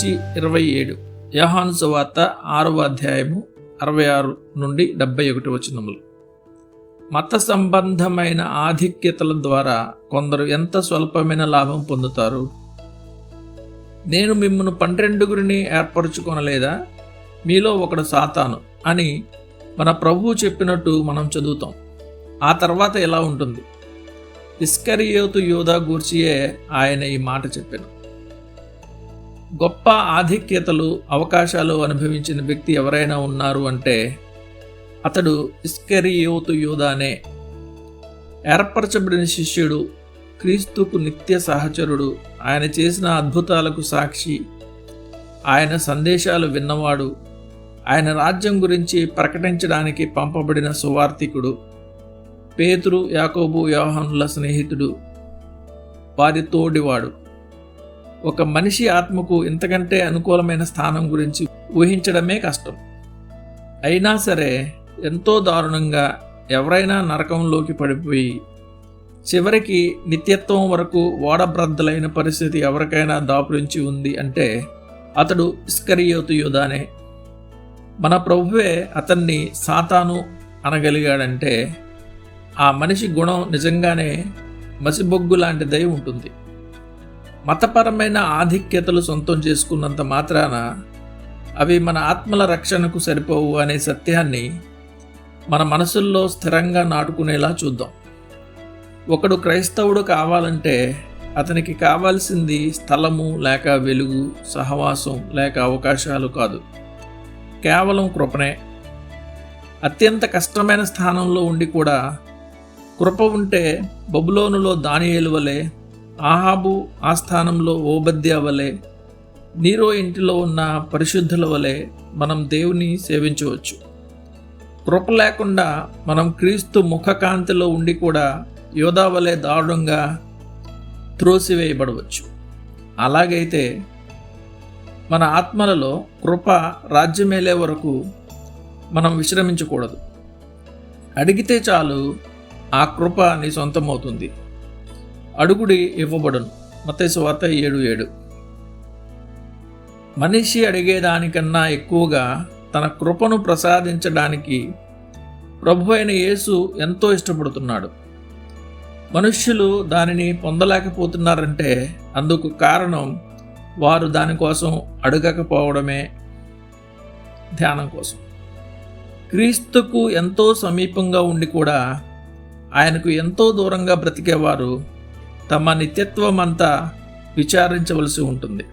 మార్చి ఇరవై ఏడు. యహాను సువార్త ఆరవ అధ్యాయము అరవై ఆరు నుండి డెబ్బై ఒకటి వచనములు. మత సంబంధమైన ఆధిక్యతల ద్వారా కొందరు ఎంత స్వల్పమైన లాభం పొందుతారు? నేను మిమ్మను పన్నెండుగురిని ఏర్పరచుకొనలేదా? మీలో ఒకడు సాతాను అని మన ప్రభువు చెప్పినట్టు మనం చదువుతాం. ఆ తర్వాత ఎలా ఉంటుంది? ఇస్కరియోతు యోధా గూర్చియే ఆయన ఈ మాట చెప్పాను. గొప్ప ఆధిక్యతలు అవకాశాలు అనుభవించిన వ్యక్తి ఎవరైనా ఉన్నారు అంటే అతడు ఇస్కరియోతు యోధానే ఏర్పరచబడిన శిష్యుడు క్రీస్తుకు నిత్య సహచరుడు ఆయన చేసిన అద్భుతాలకు సాక్షి ఆయన సందేశాలు విన్నవాడు ఆయన రాజ్యం గురించి ప్రకటించడానికి పంపబడిన సువార్థికుడు పేతురు యాకోబు వ్యవహానుల స్నేహితుడు వారి తోడివాడు. ఒక మనిషి ఆత్మకు ఇంతకంటే అనుకూలమైన స్థానం గురించి ఊహించడమే కష్టం. అయినా సరే ఎంతో దారుణంగా ఎవరైనా నరకంలోకి పడిపోయి చివరికి నిత్యత్వం వరకు ఓడబ్రద్దలైన పరిస్థితి ఎవరికైనా దాపురించి ఉంది అంటే అతడు ఇస్కరియోతు యోధానే. మన ప్రభువే అతన్ని సాతాను అనగలిగాడంటే ఆ మనిషి గుణం నిజంగానే మసిబొగ్గు లాంటిదై ఉంటుంది. మతపరమైన ఆధిక్యతలు సొంతం చేసుకున్నంత మాత్రాన అవి మన ఆత్మల రక్షణకు సరిపోవు అనే సత్యాన్ని మన మనసుల్లో స్థిరంగా నాటుకునేలా చూద్దాం. ఒకడు క్రైస్తవుడు కావాలంటే అతనికి కావాల్సింది స్థలము లేక వెలుగు సహవాసం లేక అవకాశాలు కాదు. కేవలం కృపనే. అత్యంత కష్టమైన స్థానంలో ఉండి కూడా కృప ఉంటే బబులోనులో దానియేలు వలె ఆహాబు ఆస్థానంలో ఓబద్య వలె నీరో ఇంటిలో ఉన్న పరిశుద్ధుల వలె మనం దేవుని సేవించవచ్చు. కృప లేకుండా మనం క్రీస్తు ముఖకాంతిలో ఉండి కూడా యోధా వలె దారుణంగా త్రోసివేయబడవచ్చు. అలాగైతే మన ఆత్మలలో కృప రాజ్యమేలే వరకు మనం విశ్రమించకూడదు. అడిగితే చాలు ఆ కృప నీ సొంతమవుతుంది. అడుగుడి ఇవ్వబడును. మతేసు వార్త ఏడు ఏడు. మనిషి అడిగేదానికన్నా ఎక్కువగా తన కృపను ప్రసాదించడానికి ప్రభు అయిన యేసు ఎంతో ఇష్టపడుతున్నాడు. మనుష్యులు దానిని పొందలేకపోతున్నారంటే అందుకు కారణం వారు దానికోసం అడగకపోవడమే ధ్యానం కోసం. క్రీస్తుకు ఎంతో సమీపంగా ఉండి కూడా ఆయనకు ఎంతో దూరంగా బ్రతికేవారు తమ నిత్యత్వం అంతా విచారించవలసి ఉంటుంది.